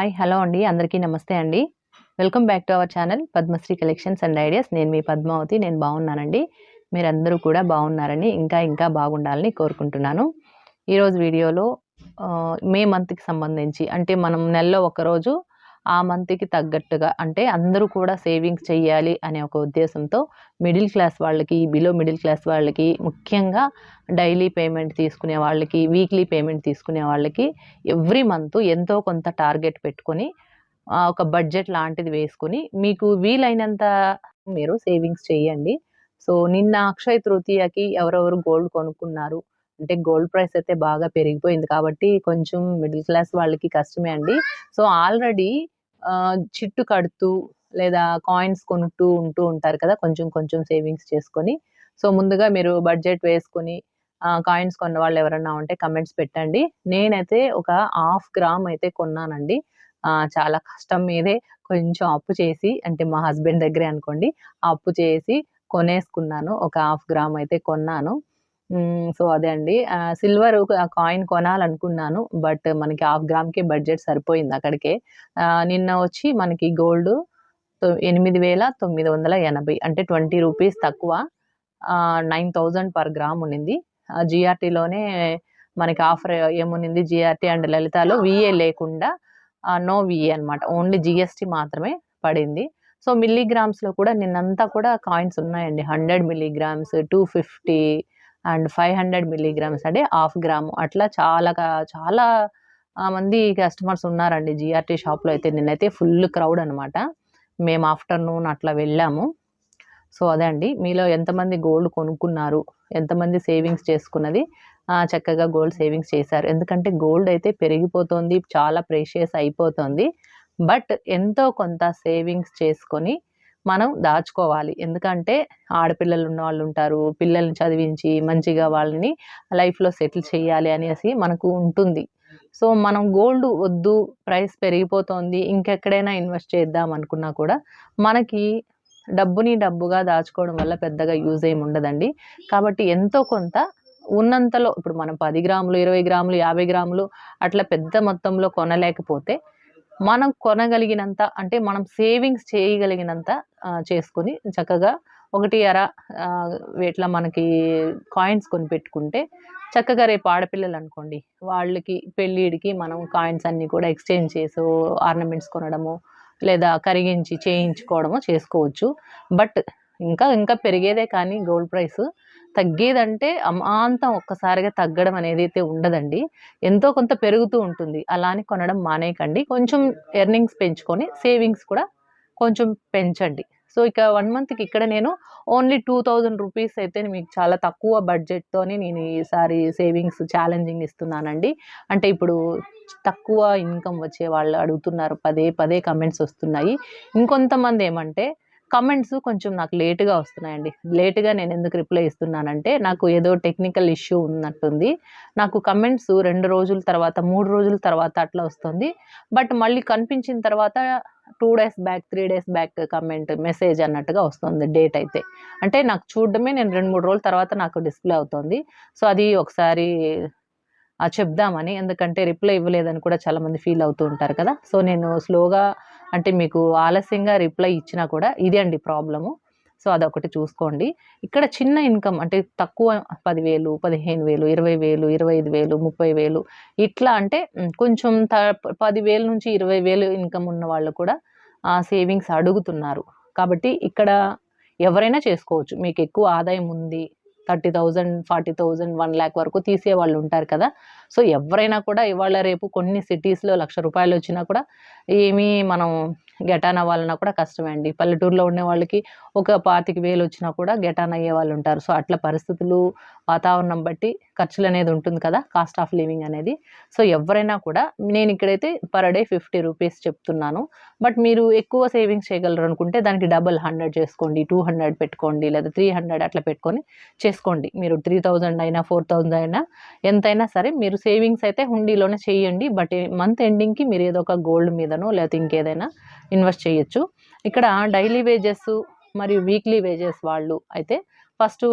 Hi hello అండి. అందరికీ నమస్తే అండి. Welcome back to our channel Padmasri collections and ideas. నేను మీ పద్మావతి నేను బాగున్నానండి. మీరందరూ కూడా బాగున్నారని ఇంకా ఇంకా బాగుండాలని కోరుకుంటున్నాను. ఈరోజు వీడియోలో మే మంత్కి సంబంధించి అంటే మనం నెలలో ఒకరోజు ఆ మంత్కి తగ్గట్టుగా అంటే అందరూ కూడా సేవింగ్స్ చేయాలి అనే ఒక ఉద్దేశంతో మిడిల్ క్లాస్ వాళ్ళకి బిలో మిడిల్ క్లాస్ వాళ్ళకి ముఖ్యంగా డైలీ పేమెంట్ తీసుకునే వాళ్ళకి వీక్లీ పేమెంట్ తీసుకునే వాళ్ళకి ఎవ్రీ మంత్ ఎంతో కొంత టార్గెట్ పెట్టుకొని ఒక బడ్జెట్ లాంటిది వేసుకుని మీకు వీలైనంత మీరు సేవింగ్స్ చేయండి సో నిన్న అక్షయ తృతీయకి ఎవరెవరు గోల్డ్ కొనుక్కున్నారు? అంటే గోల్డ్ ప్రైస్ అయితే బాగా పెరిగిపోయింది కాబట్టి కొంచెం మిడిల్ క్లాస్ వాళ్ళకి కష్టమే అండి. సో ఆల్రెడీ చిట్టు కడుతూ లేదా కాయిన్స్ కొనుక్తూ ఉంటూ ఉంటారు కదా కొంచెం కొంచెం సేవింగ్స్ చేసుకొని. సో ముందుగా మీరు బడ్జెట్ వేసుకొని కాయిన్స్ కొన్న వాళ్ళు ఎవరన్నా ఉంటే కమెంట్స్ పెట్టండి. నేనైతే ఒక హాఫ్ గ్రామ్ అయితే కొన్నానండి. చాలా కష్టం మీదే కొంచెం అప్పు చేసి అంటే మా హస్బెండ్ దగ్గరే అనుకోండి అప్పు చేసి కొనేసుకున్నాను. ఒక హాఫ్ గ్రామ్ అయితే కొన్నాను. సో అదే అండి. సిల్వర్ కాయిన్ కొనాలనుకున్నాను బట్ మనకి హాఫ్ గ్రామ్కే బడ్జెట్ సరిపోయింది అక్కడికే. నిన్న వచ్చి మనకి గోల్డ్ ఎనిమిది వేల తొమ్మిది వందల ఎనభై అంటే ట్వంటీ రూపీస్ తక్కువ. నైన్ థౌజండ్ పర్ గ్రామ్ ఉండింది జిఆర్టీలోనే మనకి ఆఫర్ ఏమునింది జిఆర్టీ అండ్ లలితాలో విఏ లేకుండా నో విఏ అన్నమాట. ఓన్లీ జిఎస్టీ మాత్రమే పడింది. సో మిల్లీగ్రామ్స్లో కూడా నిన్నంతా కూడా కాయిన్స్ ఉన్నాయండి. Hundred milligrams two fifty and five hundred milligrams అంటే హాఫ్ గ్రాము అట్లా చాలా చాలా మంది కస్టమర్స్ ఉన్నారండి జిఆర్టీ షాప్లో అయితే. నిన్నైతే ఫుల్ క్రౌడ్ అనమాట మేము ఆఫ్టర్నూన్ అట్లా వెళ్ళాము. సో అదే అండి. మీలో ఎంతమంది గోల్డ్ కొనుక్కున్నారు? ఎంతమంది సేవింగ్స్ చేసుకున్నది? చక్కగా గోల్డ్ సేవింగ్స్ చేశారు. ఎందుకంటే గోల్డ్ అయితే పెరిగిపోతుంది చాలా ప్రేషియస్ అయిపోతుంది. బట్ ఎంతో కొంత సేవింగ్స్ చేసుకొని మనం దాచుకోవాలి. ఎందుకంటే ఆడపిల్లలు ఉన్న వాళ్ళు ఉంటారు. పిల్లల్ని చదివించి మంచిగా వాళ్ళని లైఫ్లో సెటిల్ చేయాలి అనేసి మనకు ఉంటుంది. సో మనం గోల్డ్ వద్దు ప్రైస్ పెరిగిపోతుంది ఇంకెక్కడైనా ఇన్వెస్ట్ చేద్దాం అనుకున్నా కూడా మనకి డబ్బుని డబ్బుగా దాచుకోవడం వల్ల పెద్దగా యూజ్ ఏమి ఉండదండి. కాబట్టి ఎంతో కొంత ఉన్నంతలో ఇప్పుడు మనం పది గ్రాములు ఇరవై గ్రాములు యాభై గ్రాములు అట్లా పెద్ద మొత్తంలో కొనలేకపోతే మనం కొనగలిగినంత అంటే మనం సేవింగ్స్ చేయగలిగినంత చేసుకుని చేసుకొని చక్కగా ఒకటి అర ఇట్లా మనకి కాయిన్స్ కొని పెట్టుకుంటే చక్కగా రేపు ఆడపిల్లలు అనుకోండి వాళ్ళకి పెళ్ళిడికి మనం కాయిన్స్ అన్నీ కూడా ఎక్స్చేంజ్ చేసి ఆర్నమెంట్స్ కొనడము లేదా కరిగించి చేయించుకోవడము చేసుకోవచ్చు. బట్ ఇంకా ఇంకా పెరిగేదే కానీ గోల్డ్ ప్రైస్ తగ్గేదంటే అమాంతం ఒక్కసారిగా తగ్గడం అనేది అయితే ఉండదండి. ఎంతో కొంత పెరుగుతూ ఉంటుంది. అలా అని కొనడం మానేయకండి. కొంచెం ఎర్నింగ్స్ పెంచుకొని సేవింగ్స్ కూడా కొంచెం పెంచండి. సో ఇక వన్ మంత్కి ఇక్కడ నేను ఓన్లీ టూ థౌజండ్ రూపీస్ అయితే మీకు చాలా తక్కువ బడ్జెట్తోని నేను ఈసారి సేవింగ్స్ ఛాలెంజింగ్ ఇస్తున్నానండి. అంటే ఇప్పుడు తక్కువ ఇన్కమ్ వచ్చే వాళ్ళు అడుగుతున్నారు. పదే పదే కమెంట్స్ వస్తున్నాయి. ఇంకొంతమంది ఏమంటే కమెంట్స్ కొంచెం నాకు లేటుగా వస్తున్నాయండి. లేటుగా నేను ఎందుకు రిప్లై ఇస్తున్నానంటే నాకు ఏదో టెక్నికల్ ఇష్యూ ఉన్నట్టుంది. నాకు కమెంట్స్ రెండు రోజుల తర్వాత మూడు రోజుల తర్వాత అట్లా వస్తుంది. బట్ మళ్ళీ కనిపించిన తర్వాత two days back three days back comment message అన్నట్టుగా వస్తుంది డేట్ అయితే. అంటే నాకు చూడడమే నేను రెండు మూడు రోజుల తర్వాత నాకు డిస్ప్లే అవుతుంది. సో అది ఒకసారి చెప్దామని. ఎందుకంటే రిప్లై ఇవ్వలేదని కూడా చాలామంది ఫీల్ అవుతూ ఉంటారు కదా. సో నేను స్లోగా అంటే మీకు ఆలస్యంగా రిప్లై ఇచ్చినా కూడా ఇదే అండి ప్రాబ్లము. సో అదొకటి చూసుకోండి. ఇక్కడ చిన్న ఇన్కమ్ అంటే తక్కువ పదివేలు పదిహేను వేలు ఇరవై వేలు ఇరవై ఐదు వేలు ముప్పై వేలు ఇట్లా అంటే కొంచెం త పదివేల నుంచి ఇరవై వేలు ఇన్కమ్ ఉన్న వాళ్ళు కూడా సేవింగ్స్ అడుగుతున్నారు. కాబట్టి ఇక్కడ ఎవరైనా చేసుకోవచ్చు. మీకు ఎక్కువ ఆదాయం ఉంది thirty thousand forty thousand one lakh వరకు తీసే వాళ్ళు ఉంటారు కదా. సో ఎవరైనా కూడా ఇవాళ రేపు కొన్ని సిటీస్లో లక్ష రూపాయలు వచ్చినా కూడా ఏమీ మనం గెటాన్ అవ్వాలన్నా కూడా కష్టమే అండి. పల్లెటూరులో ఉండే వాళ్ళకి ఒక పాతిక వేలు వచ్చినా కూడా గెటాన్ అయ్యే వాళ్ళు ఉంటారు. సో అట్లా పరిస్థితులు వాతావరణం బట్టి ఖర్చులు అనేది ఉంటుంది కదా కాస్ట్ ఆఫ్ లివింగ్ అనేది. సో ఎవరైనా కూడా నేను ఇక్కడైతే పర్ డే ఫిఫ్టీ రూపీస్ చెప్తున్నాను. బట్ మీరు ఎక్కువ సేవింగ్స్ చేయగలరు అనుకుంటే దానికి డబల్ హండ్రెడ్ చేసుకోండి టూ హండ్రెడ్ పెట్టుకోండి లేదా త్రీ హండ్రెడ్ అట్లా పెట్టుకొని చేసుకోండి. మీరు త్రీ థౌజండ్ అయినా ఫోర్ థౌజండ్ అయినా ఎంతైనా సరే మీరు సేవింగ్స్ అయితే హుండీలోనే చేయండి. బట్ మంత్ ఎండింగ్కి మీరు ఏదో ఒక గోల్డ్ మీదనో లేకపోతే ఇంకేదైనా ఇన్వెస్ట్ చేయొచ్చు. ఇక్కడ డైలీ వేజెస్ మరియు వీక్లీ వేజెస్ వాళ్ళు అయితే ఫస్ట్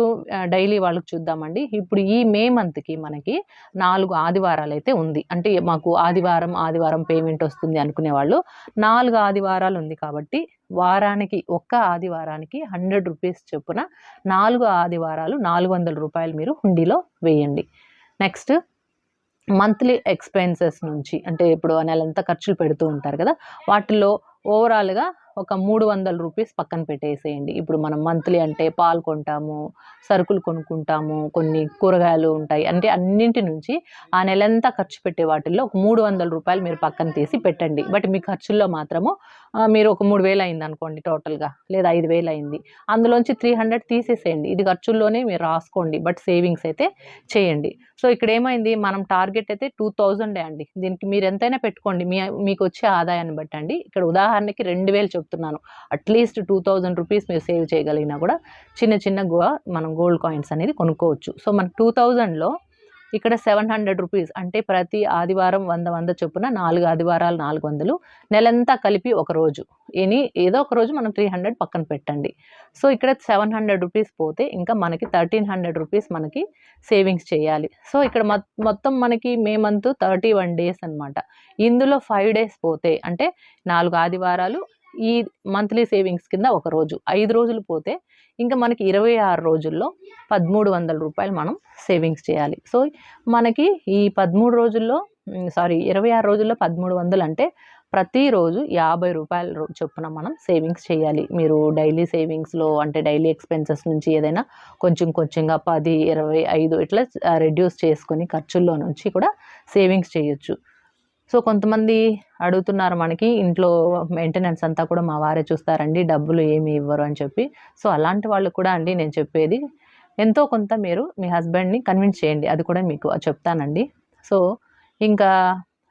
డైలీ వాళ్ళకి చూద్దామండి. ఇప్పుడు ఈ మే మంత్కి మనకి నాలుగు ఆదివారాలు అయితే ఉంది. అంటే మాకు ఆదివారం ఆదివారం పేమెంట్ వస్తుంది అనుకునే వాళ్ళు నాలుగు ఆదివారాలు ఉంది కాబట్టి వారానికి ఒక్క ఆదివారానికి హండ్రెడ్ రూపీస్ చొప్పున నాలుగు ఆదివారాలు నాలుగు వందల రూపాయలు మీరు హుండీలో వేయండి. నెక్స్ట్ మంత్లీ ఎక్స్పెన్సెస్ నుంచి అంటే ఇప్పుడు ఆ నెలంతా ఖర్చులు పెడుతూ ఉంటారు కదా వాటిల్లో ఓవరాల్గా ఒక మూడు వందల రూపీస్ పక్కన పెట్టేసేయండి. ఇప్పుడు మనం మంత్లీ అంటే పాలు కొంటాము సరుకులు కొనుక్కుంటాము కొన్ని కూరగాయలు ఉంటాయి. అంటే అన్నింటి నుంచి ఆ నెలంతా ఖర్చు పెట్టే వాటిల్లో ఒక మూడు వందల రూపాయలు మీరు పక్కన తీసి పెట్టండి. బట్ మీ ఖర్చుల్లో మాత్రము మీరు ఒక మూడు వేలు అయింది అనుకోండి టోటల్గా లేదా ఐదు వేలు అయింది. అందులోంచి త్రీ హండ్రెడ్ తీసేసేయండి. ఇది ఖర్చుల్లోనే మీరు రాసుకోండి బట్ సేవింగ్స్ అయితే చేయండి. సో ఇక్కడ ఏమైంది? మనం టార్గెట్ అయితే టూ థౌజండే అండి. దీనికి మీరు ఎంతైనా పెట్టుకోండి. మీ మీకు వచ్చే ఆదాయాన్ని బట్టండి. ఇక్కడ ఉదాహరణకి రెండు వేలు చెప్తున్నాను. At least two thousand rupees మీరు సేవ్ చేయగలిగినా కూడా చిన్న చిన్న గో మనం గోల్డ్ కాయిన్స్ అనేది కొనుక్కోవచ్చు. సో మన టూ థౌజండ్లో ఇక్కడ సెవెన్ హండ్రెడ్ రూపీస్ అంటే ప్రతి ఆదివారం వంద వంద చొప్పున నాలుగు ఆదివారాలు నాలుగు వందలు నెలంతా కలిపి ఒక రోజు. ఎనీ ఏదో ఒక రోజు మనం త్రీ హండ్రెడ్ పక్కన పెట్టండి. సో ఇక్కడ సెవెన్ హండ్రెడ్ రూపీస్ పోతే ఇంకా మనకి థర్టీన్ హండ్రెడ్ రూపీస్ మనకి సేవింగ్స్ చేయాలి. సో ఇక్కడ మొత్తం మనకి May month thirty one days అనమాట ఇందులో ఫైవ్ డేస్ పోతే అంటే నాలుగు ఆదివారాలు ఈ మంత్లీ సేవింగ్స్ కింద ఒక రోజు. ఐదు రోజులు పోతే ఇంకా మనకి ఇరవై ఆరు రోజుల్లో పదమూడు వందల రూపాయలు మనం సేవింగ్స్ చేయాలి. సో మనకి ఈ పదమూడు రోజుల్లో సారీ ఇరవై ఆరు రోజుల్లో పదమూడు వందలు అంటే ప్రతిరోజు యాభై రూపాయల చొప్పున మనం సేవింగ్స్ చేయాలి. మీరు డైలీ సేవింగ్స్లో అంటే డైలీ ఎక్స్పెన్సెస్ నుంచి ఏదైనా కొంచెం కొంచెంగా పది ఇరవై ఐదు ఇట్లా రెడ్యూస్ చేసుకొని ఖర్చుల్లో నుంచి కూడా సేవింగ్స్ చేయొచ్చు. సో కొంతమంది అడుగుతున్నారు మనకి ఇంట్లో మెయింటెనెన్స్ అంతా కూడా మా వారే చూస్తారండి డబ్బులు ఏమి ఇవ్వరు అని చెప్పి. సో అలాంటి వాళ్ళు కూడా అండి నేను చెప్పేది. ఎంతో కొంత మీరు మీ హస్బెండ్ని కన్విన్స్ చేయండి అది కూడా మీకు చెప్తానండి. సో ఇంకా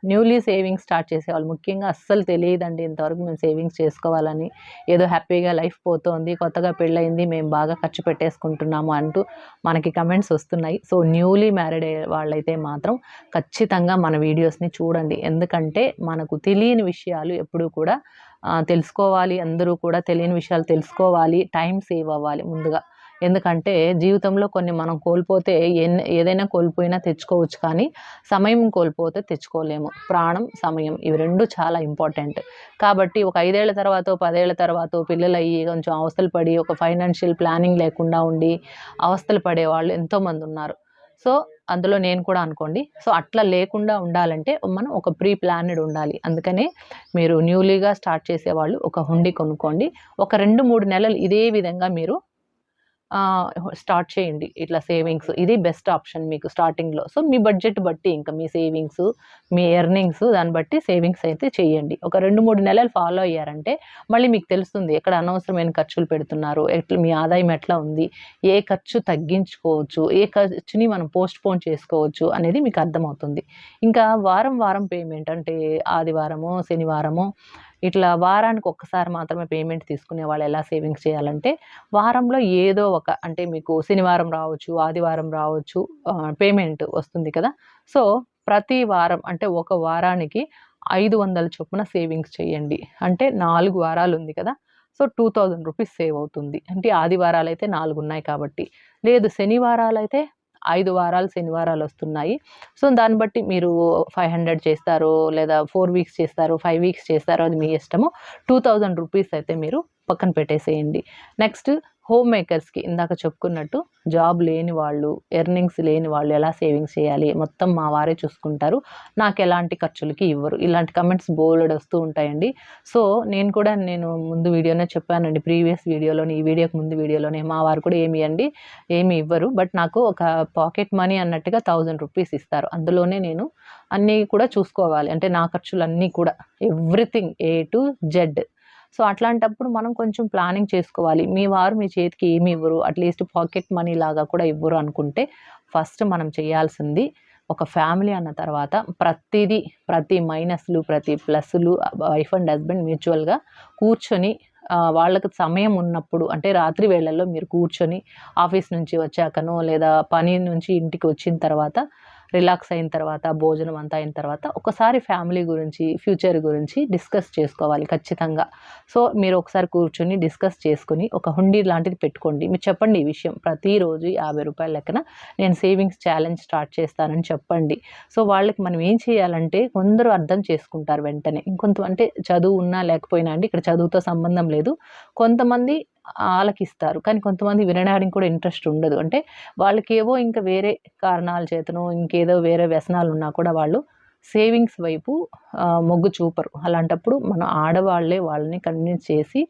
న్యూలీ సేవింగ్స్ స్టార్ట్ చేసేవాళ్ళు. ముఖ్యంగా అస్సలు తెలియదండి ఇంతవరకు మేము సేవింగ్స్ చేసుకోవాలని. ఏదో హ్యాపీగా లైఫ్ పోతోంది కొత్తగా పెళ్ళయింది మేము బాగా ఖర్చు పెట్టేసుకుంటున్నాము అంటూ మనకి కమెంట్స్ వస్తున్నాయి. సో న్యూలీ మ్యారీడ్ వాళ్ళైతే మాత్రం ఖచ్చితంగా మన వీడియోస్ని చూడండి. ఎందుకంటే మనకు తెలియని విషయాలు ఎప్పుడూ కూడా తెలుసుకోవాలి. అందరూ కూడా తెలియని విషయాలు తెలుసుకోవాలి. టైం సేవ్ అవ్వాలి ముందుగా. ఎందుకంటే జీవితంలో కొన్ని మనం కోల్పోతే ఎన్ని ఏదైనా కోల్పోయినా తెచ్చుకోవచ్చు కానీ సమయం కోల్పోతే తెచ్చుకోలేము. ప్రాణం సమయం ఇవి రెండు చాలా ఇంపార్టెంట్. కాబట్టి ఒక ఐదేళ్ళ తర్వాత పదేళ్ళ తర్వాత పిల్లలు అయ్యి కొంచెం అవస్థలు పడి ఒక ఫైనాన్షియల్ ప్లానింగ్ లేకుండా ఉండి అవస్థలు పడే వాళ్ళు ఎంతోమంది ఉన్నారు. సో అందులో నేను కూడా అనుకోండి సో అట్లా లేకుండా ఉండాలంటే మనం ఒక ప్రీ ప్లానెడ్ ఉండాలి. అందుకనే మీరు న్యూలీగా స్టార్ట్ చేసేవాళ్ళు ఒక హుండీ కొనుక్కోండి. ఒక రెండు మూడు నెలలు ఇదే విధంగా మీరు స్టార్ట్ చేయండి. ఇట్లా సేవింగ్స్ ఇది బెస్ట్ ఆప్షన్ మీకు స్టార్టింగ్లో. సో మీ బడ్జెట్ బట్టి ఇంకా మీ సేవింగ్స్ మీ ఎర్నింగ్స్ దాన్ని బట్టి సేవింగ్స్ అయితే చేయండి. ఒక రెండు మూడు నెలలు ఫాలో అయ్యారంటే మళ్ళీ మీకు తెలుస్తుంది ఎక్కడ అనవసరమైన ఖర్చులు పెడుతున్నారు ఎట్లా మీ ఆదాయం ఎట్లా ఉంది ఏ ఖర్చు తగ్గించుకోవచ్చు ఏ ఖర్చుని మనం పోస్ట్ పోన్ చేసుకోవచ్చు అనేది మీకు అర్థమవుతుంది. ఇంకా వారం వారం పేమెంట్ అంటే ఆదివారము శనివారము ఇట్లా వారానికి ఒక్కసారి మాత్రమే పేమెంట్ తీసుకునే వాళ్ళు ఎలా సేవింగ్స్ చేయాలంటే వారంలో ఏదో ఒక అంటే మీకు శనివారం రావచ్చు ఆదివారం రావచ్చు పేమెంట్ వస్తుంది కదా. సో ప్రతి వారం అంటే ఒక వారానికి ఐదు వందల చొప్పున సేవింగ్స్ చేయండి. అంటే నాలుగు వారాలు ఉంది కదా. So two thousand rupees save అవుతుంది. అంటే ఆదివారాలు అయితే నాలుగు ఉన్నాయి కాబట్టి. లేదు శనివారాలు అయితే ఐదు వారాలు శనివారాలు వస్తున్నాయి. సో దాన్ని బట్టి మీరు ఫైవ్ హండ్రెడ్ చేస్తారు లేదా ఫోర్ వీక్స్ చేస్తారు ఫైవ్ వీక్స్ చేస్తారు అది మీ ఇష్టము. టూ థౌజండ్ రూపీస్ అయితే మీరు పక్కన పెట్టేసేయండి. నెక్స్ట్ హోమ్ మేకర్స్కి ఇందాక చెప్పుకున్నట్టు జాబ్ లేని వాళ్ళు ఎర్నింగ్స్ లేని వాళ్ళు ఎలా సేవింగ్స్ చేయాలి? మొత్తం మా వారే చూసుకుంటారు. నాకు ఎలాంటి ఖర్చులకి ఇవ్వరు. ఇలాంటి కమెంట్స్ బోల్డ్ వస్తూ ఉంటాయండి. సో నేను కూడా నేను ముందు వీడియోనే చెప్పానండి. ప్రీవియస్ వీడియోలోని ఈ వీడియోకి ముందు వీడియోలోనే మా వారు కూడా ఏమి ఇవ్వండి ఏమి ఇవ్వరు. బట్ నాకు ఒక పాకెట్ మనీ అన్నట్టుగా థౌజండ్ రూపీస్ ఇస్తారు. అందులోనే నేను అన్నీ కూడా చూసుకోవాలి. అంటే నా ఖర్చులు అన్నీ కూడా. Everything A to Z. So అట్లాంటప్పుడు మనం కొంచెం ప్లానింగ్ చేసుకోవాలి. మీ వారు మీ చేతికి ఏమి ఇవ్వరు. అట్లీస్ట్ పాకెట్ మనీ లాగా కూడా ఇవ్వరు అనుకుంటే ఫస్ట్ మనం చేయాల్సింది ఒక ఫ్యామిలీ అన్న తర్వాత ప్రతిదీ ప్రతి మైనస్లు ప్రతి ప్లస్లు వైఫ్ అండ్ హస్బెండ్ మ్యూచువల్గా కూర్చొని వాళ్ళకి సమయం ఉన్నప్పుడు అంటే రాత్రి వేళల్లో మీరు కూర్చొని ఆఫీస్ నుంచి వచ్చాకనో లేదా పని నుంచి ఇంటికి వచ్చిన తర్వాత రిలాక్స్ అయిన తర్వాత భోజనం అంతా అయిన తర్వాత ఒకసారి ఫ్యామిలీ గురించి ఫ్యూచర్ గురించి డిస్కస్ చేసుకోవాలి ఖచ్చితంగా. సో మీరు ఒకసారి కూర్చొని డిస్కస్ చేసుకుని ఒక హుండీ లాంటిది పెట్టుకోండి. మీరు చెప్పండి ఈ విషయం. ప్రతిరోజు యాభై రూపాయల లెక్కన నేను సేవింగ్స్ ఛాలెంజ్ స్టార్ట్ చేస్తానని చెప్పండి. సో వాళ్ళకి మనం ఏం చేయాలంటే కొందరు అర్థం చేసుకుంటారు వెంటనే. ఇంకొంత అంటే చదువు ఉన్నా లేకపోయినా అండి ఇక్కడ చదువుతో సంబంధం లేదు. కొంతమంది ఆలకిస్తారు. కానీ కొంతమంది వినడానికి కూడా ఇంట్రెస్ట్ ఉండదు. అంటే వాళ్ళకి ఏవో ఇంకా వేరే కారణాల చేతనో ఇంకేదో వేరే వ్యసనాలు ఉన్నా కూడా వాళ్ళు సేవింగ్స్ వైపు మొగ్గు చూపరు. అలాంటప్పుడు మన ఆడవాళ్ళే వాళ్ళని కన్విన్స్ చేసి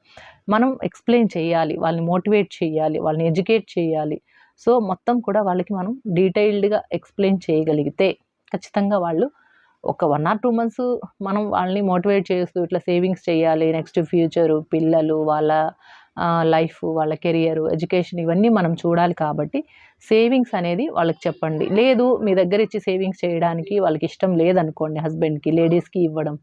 మనం ఎక్స్ప్లెయిన్ చేయాలి. వాళ్ళని మోటివేట్ చేయాలి. వాళ్ళని ఎడ్యుకేట్ చేయాలి. సో మొత్తం కూడా వాళ్ళకి మనం డీటెయిల్డ్గా ఎక్స్ప్లెయిన్ చేయగలిగితే ఖచ్చితంగా వాళ్ళు ఒక వన్ ఆర్ టూ మంత్స్ మనం వాళ్ళని మోటివేట్ చేస్తూ ఇట్లా సేవింగ్స్ చేయాలి. నెక్స్ట్ ఫ్యూచరు పిల్లలు వాళ్ళ లైఫ్ వాళ్ళ కెరియర్ ఎడ్యుకేషన్ ఇవన్నీ మనం చూడాలి కాబట్టి సేవింగ్స్ అనేది వాళ్ళకి చెప్పండి. లేదు మీ దగ్గర ఇచ్చి సేవింగ్స్ చేయడానికి వాళ్ళకి ఇష్టం లేదనుకోండి హస్బెండ్కి లేడీస్కి ఇవ్వడం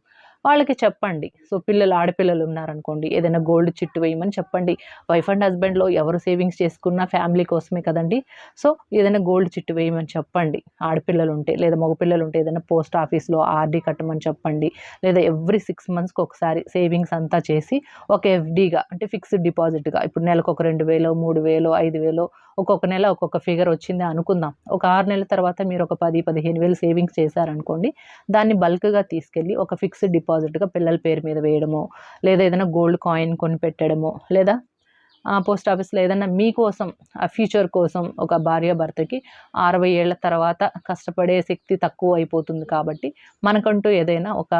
వాళ్ళకి చెప్పండి. సో పిల్లలు ఆడపిల్లలు ఉన్నారనుకోండి ఏదైనా గోల్డ్ చిట్టు వేయమని చెప్పండి. వైఫ్ అండ్ హస్బెండ్లో ఎవరు సేవింగ్స్ చేసుకున్నా ఫ్యామిలీ కోసమే కదండి. సో ఏదైనా గోల్డ్ చిట్టు వేయమని చెప్పండి. ఆడపిల్లలు ఉంటే లేదా మగపిల్లలు ఉంటే ఏదైనా పోస్ట్ ఆఫీస్లో ఆర్డీ కట్టమని చెప్పండి. లేదా ఎవ్రీ సిక్స్ మంత్స్కి ఒకసారి సేవింగ్స్ అంతా చేసి ఒక ఎఫ్డీగా అంటే ఫిక్స్డ్ డిపాజిట్గా ఇప్పుడు నెలకు ఒక రెండు వేలు మూడు వేలు ఐదు వేలు ఒక్కొక్క నెల ఒక్కొక్క ఫిగర్ వచ్చింది అనుకుందాం. ఒక ఆరు నెలల తర్వాత మీరు ఒక పది పదిహేను వేలు సేవింగ్స్ చేశారనుకోండి దాన్ని బల్క్గా తీసుకెళ్ళి ఒక ఫిక్స్డ్ డిపాజిట్గా పిల్లల పేరు మీద వేయడమో లేదా ఏదైనా గోల్డ్ కాయిన్ కొని పెట్టడమో లేదా పోస్ట్ ఆఫీస్లో ఏదైనా మీకోసం ఆ ఫ్యూచర్ కోసం ఒక భార్య భర్తకి అరవై ఏళ్ళ తర్వాత కష్టపడే శక్తి తక్కువ అయిపోతుంది కాబట్టి మనకంటూ ఏదైనా ఒక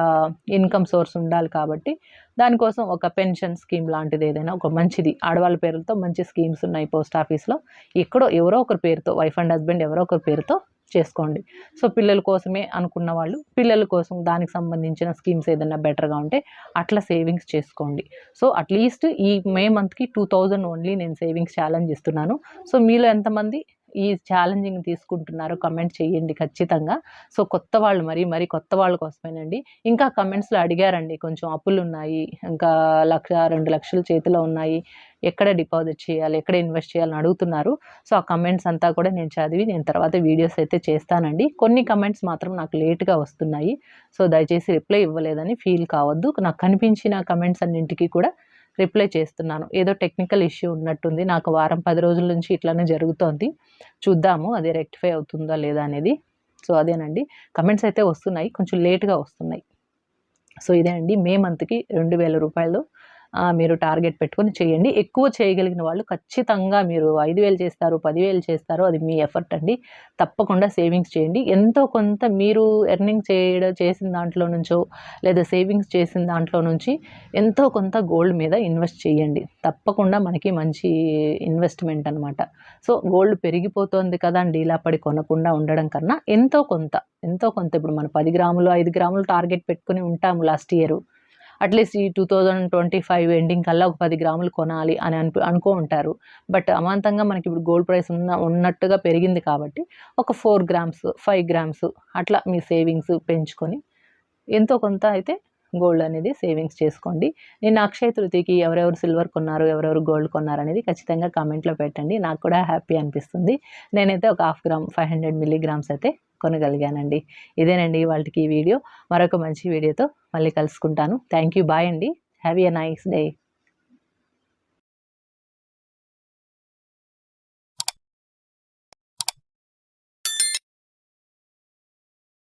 ఇన్కమ్ సోర్స్ ఉండాలి కాబట్టి దానికోసం ఒక పెన్షన్ స్కీమ్ లాంటిది ఏదైనా ఒక మంచిది ఆడవాళ్ళ పేర్లతో మంచి స్కీమ్స్ ఉన్నాయి పోస్ట్ ఆఫీస్లో. ఎక్కడో ఎవరో ఒకరి పేరుతో వైఫ్ అండ్ హస్బెండ్ ఎవరో ఒకరి పేరుతో చేసుకోండి. సో పిల్లల కోసమే అనుకున్న వాళ్ళు పిల్లల కోసం దానికి సంబంధించిన స్కీమ్స్ ఏదైనా బెటర్గా ఉంటే అట్లా సేవింగ్స్ చేసుకోండి. సో అట్లీస్ట్ ఈ మే మంత్కి టూ థౌజండ్ ఓన్లీ నేను సేవింగ్స్ ఛాలెంజ్ ఇస్తున్నాను. సో మీలో ఎంతమంది ఈ ఛాలెంజింగ్ తీసుకుంటున్నారో కమెంట్ చేయండి ఖచ్చితంగా. సో కొత్త వాళ్ళు మరి మరి కొత్త వాళ్ళ కోసమేనండి. ఇంకా కమెంట్స్లో అడిగారండి కొంచెం అప్పులు ఉన్నాయి ఇంకా లక్ష రెండు లక్షలు చేతిలో ఉన్నాయి ఎక్కడ డిపాజిట్ చేయాలి ఎక్కడ ఇన్వెస్ట్ చేయాలని అడుగుతున్నారు. సో ఆ కమెంట్స్ అంతా కూడా నేను చదివి నేను తర్వాత వీడియోస్ అయితే చేస్తానండి. కొన్ని కమెంట్స్ మాత్రం నాకు లేట్గా వస్తున్నాయి. సో దయచేసి రిప్లై ఇవ్వలేదని ఫీల్ కావద్దు. నాకు కనిపించిన కమెంట్స్ అన్నింటికి కూడా రిప్లై చేస్తున్నాను. ఏదో టెక్నికల్ ఇష్యూ ఉన్నట్టుంది. నాకు వారం పది రోజుల నుంచి ఇట్లానే జరుగుతోంది. చూద్దాము అది రెక్టిఫై అవుతుందా లేదా అనేది. సో అదేనండి. కమెంట్స్ అయితే వస్తున్నాయి. కొంచెం లేట్గా వస్తున్నాయి. సో ఇదే అండి. మే మంత్కి రెండు వేల రూపాయలు మీరు టార్గెట్ పెట్టుకొని చేయండి. ఎక్కువ చేయగలిగిన వాళ్ళు ఖచ్చితంగా మీరు ఐదు వేలు చేస్తారు పదివేలు చేస్తారు అది మీ ఎఫర్ట్ అండి. తప్పకుండా సేవింగ్స్ చేయండి. ఎంతో కొంత మీరు ఎర్నింగ్ చేయడం చేసిన దాంట్లో నుంచో లేదా సేవింగ్స్ చేసిన దాంట్లో నుంచి ఎంతో కొంత గోల్డ్ మీద ఇన్వెస్ట్ చేయండి. తప్పకుండా మనకి మంచి ఇన్వెస్ట్మెంట్ అనమాట సో గోల్డ్ పెరిగిపోతుంది కదా ఇలా పడి కొనకుండా ఉండడం కన్నా ఎంతో కొంత ఎంతో కొంత. ఇప్పుడు మనం పది గ్రాములు ఐదు గ్రాములు టార్గెట్ పెట్టుకుని ఉంటాము లాస్ట్ ఇయర్. అట్లీస్ట్ ఈ two thousand twenty five ending కల్లా ఒక పది గ్రాములు కొనాలి అని అను అనుకో ఉంటారు. బట్ అమాంతంగా మనకి ఇప్పుడు గోల్డ్ ప్రైస్ ఉన్న ఉన్నట్టుగా పెరిగింది కాబట్టి ఒక ఫోర్ గ్రామ్స్ ఫైవ్ గ్రామ్స్ అట్లా మీ సేవింగ్స్ పెంచుకొని ఎంతో కొంత అయితే గోల్డ్ అనేది సేవింగ్స్ చేసుకోండి. నేను అక్షయ తృతీకి ఎవరెవరు సిల్వర్ కొన్నారు ఎవరెవరు గోల్డ్ కొన్నారు అనేది ఖచ్చితంగా కామెంట్లో పెట్టండి. నాకు కూడా హ్యాపీ అనిపిస్తుంది. నేనైతే ఒక half gram five hundred milligrams అయితే కొనగలిగానండి. ఇదేనండి వాళ్ళకి ఈ వీడియో. మరొక మంచి వీడియోతో మళ్ళీ కలుసుకుంటాను. థ్యాంక్ యూ బాయ్ అండి. Have a nice day.